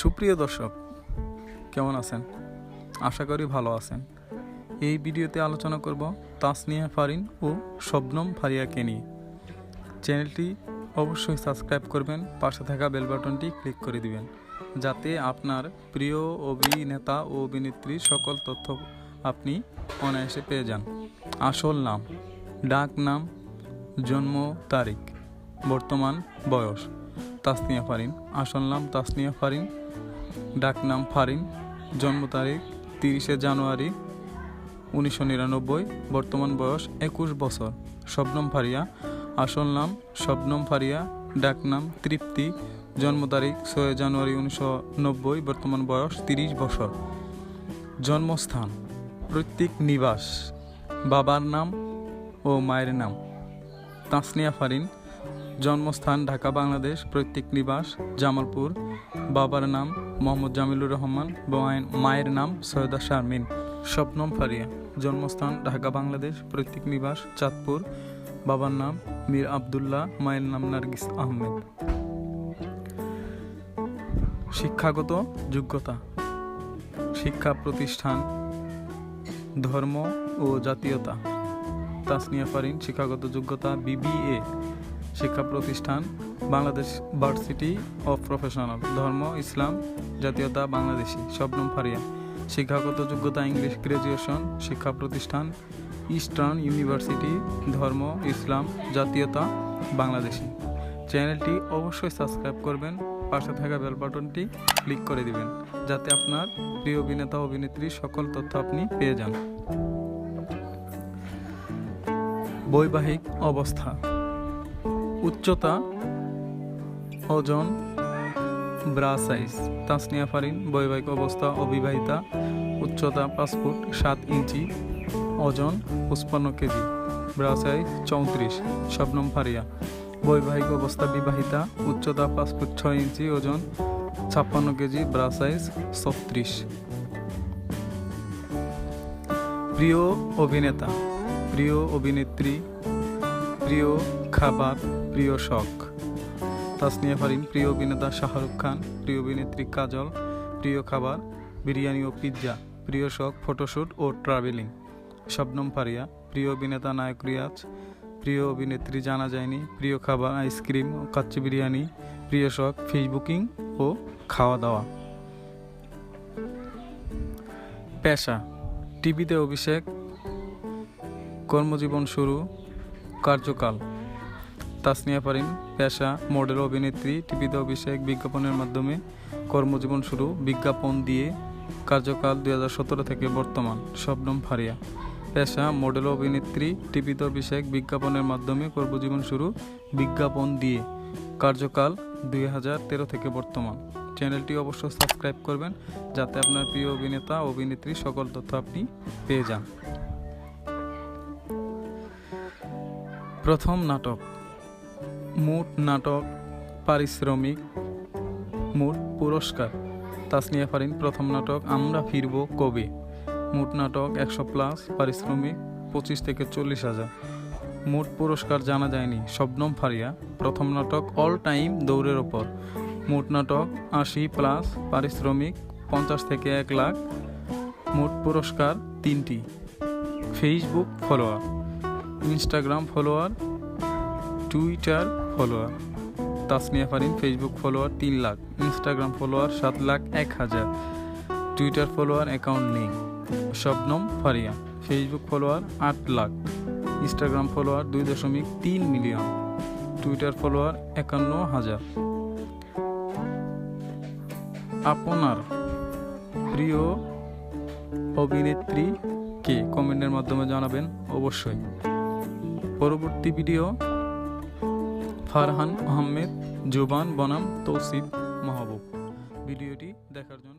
সুপ্রিয় দর্শক, কেমন আছেন? আশা করি ভালো আছেন। এই ভিডিওতে আলোচনা করব তাসনিয়া ফারিন ও শবনম ফারিয়াকে নিয়ে। চ্যানেলটি অবশ্যই সাবস্ক্রাইব করবেন, পাশে থাকা বেল বাটনটি ক্লিক করে দিবেন, যাতে আপনার প্রিয় অভিনেতা ও অভিনেত্রীর সকল তথ্য আপনি অনায়াসে পেয়ে যান। আসল নাম, ডাক নাম, জন্ম তারিখ, বর্তমান বয়স। তাসনিয়া ফারিন। আসল নাম তাসনিয়া ফারিন, ডাক নাম ফারিন। জন্ম তারিখ তিরিশে জানুয়ারি উনিশশো নিরানব্বই, বর্তমান বয়স একুশ বছর। শবনম ফারিয়া, আসল নাম শবনম ফারিয়া, ডাক নাম তৃপ্তি। জন্ম তারিখ ছয় জানুয়ারি উনিশশো নব্বই, বর্তমান বয়স তিরিশ বছর। জন্মস্থান প্রত্যেক নিবাস। বাবার নাম ও মায়ের নাম তাসনিয়া ফারিন। জন্মস্থান ঢাকা, বাংলাদেশ, প্রত্যেক নিবাস জামালপুর। বাবার নাম মোহাম্মদ জামিলুর রহমান এবং আইন- মায়ের নাম সৈয়দা শারমিন। স্বপ্নম ফারিয়া, জন্মস্থান ঢাকা, বাংলাদেশ, প্রত্যেক নিবাস চাঁদপুর। বাবার নাম মীর আবদুল্লাহ, মায়ের নাম নার্গিস আহমেদ। শিক্ষাগত যোগ্যতা, শিক্ষা প্রতিষ্ঠান, ধর্ম ও জাতীয়তা। তাসনিয়া ফারিন, শিক্ষাগত যোগ্যতা, বিবিএ। শিক্ষা প্রতিষ্ঠান বাংলাদেশ ভার্সিটি অফ প্রফেশনাল ধর্ম, ইসলাম, জাতীয়তা, বাংলাদেশি শবনম ফারিয়া। শিক্ষাগত যোগ্যতা, ইংলিশ গ্রাজুয়েশন শিক্ষা প্রতিষ্ঠান ইস্টার্ন ইউনিভার্সিটি ধর্ম, ইসলাম, জাতীয়তা, বাংলাদেশি। চ্যানেলটি অবশ্যই সাবস্ক্রাইব করবেন, পাশে থাকা বেল বাটনটি ক্লিক করে দিবেন, যাতে আপনার প্রিয় অভিনেতা অভিনেত্রীর সকল তথ্য আপনি পেয়ে যান। বৈবাহিক অবস্থা উচ্চতা ওজন ব্রা সাইজ তাসনিয়া ফারিন, বৈবাহিক অবস্থা অবিবাহিতা, উচ্চতা পাঁচ ফুট সাত ইঞ্চি, ওজন পঁচপান্ন কেজি ব্রা সাইজ চৌত্রিশ, শবনম ফারিয়া, বৈবাহিক অবস্থা বিবাহিতা, উচ্চতা পাঁচ ফুট ছয় ইঞ্চি, ওজন ছাপ্পান্ন কেজি ব্রা সাইজ ছত্রিশ। প্রিয় অভিনেতা, প্রিয় অভিনেত্রী প্রিয় খাবার প্রিয় শখ। তাসনিয়া ফারিন প্রিয় অভিনেতা শাহরুখ খান, প্রিয় অভিনেত্রী কাজল, প্রিয় খাবার, বিরিয়ানি ও পিৎজা, প্রিয় শখ ফটোশ্যুট ও ট্রাভেলিং। শবনম ফারিয়া, প্রিয় অভিনেতা নায়ক রিয়াজ, প্রিয় অভিনেত্রী জানা যায়নি, প্রিয় খাবার, আইসক্রিম ও কাচ্চি বিরিয়ানি, প্রিয় শখ ফেসবুকিং ও খাওয়া দাওয়া পেশা, টিভিতে অভিষেক, কর্মজীবন শুরু কার্যকাল। তাসনিয়া পারিন পেশা, মডেল, অভিনেত্রী, টিভিতে অভিষেক, বিজ্ঞাপনের মাধ্যমে কর্মজীবন শুরু, বিজ্ঞাপন দিয়ে কার্যকাল দু হাজার সতেরো থেকে বর্তমান, শবনম ফারিয়া। পেশা, মডেল, অভিনেত্রী, টিভিতে অভিষেক, বিজ্ঞাপনের মাধ্যমে কর্মজীবন শুরু, বিজ্ঞাপন দিয়ে কার্যকাল দুই হাজার তেরো থেকে বর্তমান। চ্যানেলটি অবশ্য সাবস্ক্রাইব করবেন, যাতে আপনার প্রিয় অভিনেতা, অভিনেত্রী সকল তথ্য আপনি পেয়ে যান। প্রথম নাটক। মোট নাটক, পারিশ্রমিক, মোট পুরস্কার। তাসনিয়া ফারিন, প্রথম নাটক, আমরা ফিরব কবে? মোট নাটক, একশো প্লাস, পারিশ্রমিক, পঁচিশ থেকে চল্লিশ হাজার। মোট পুরস্কার জানা যায়নি, শবনম ফারিয়া। প্রথম নাটক অল টাইম দৌড়ের ওপর। মোট নাটক, আশি প্লাস, পারিশ্রমিক, পঞ্চাশ থেকে এক লাখ। মোট পুরস্কার তিনটি। Facebook follower Instagram follower Twitter follower Tasnia Farin Facebook follower তিন লাখ ইনস্টাগ্রাম ফলোয়ার সাত লাখ এক হাজার টুইটার ফলোয়ার অ্যাকাউন্ট নেই। শবনম ফারিয়া ফেসবুক ফলোয়ার আট লাখ ইনস্টাগ্রাম ফলোয়ার দুই দশমিক তিন মিলিয়ন টুইটার ফলোয়ার একান্ন হাজার। আপনার প্রিয় অভিনেত্রী কে? কমেন্টের মাধ্যমে জানাবেন অবশ্যই। পরবর্তী ভিডিও ফারহান আহমেদ জুবান বনাম তৌসিফ মাহবুব। ভিডিওটি দেখার জন্য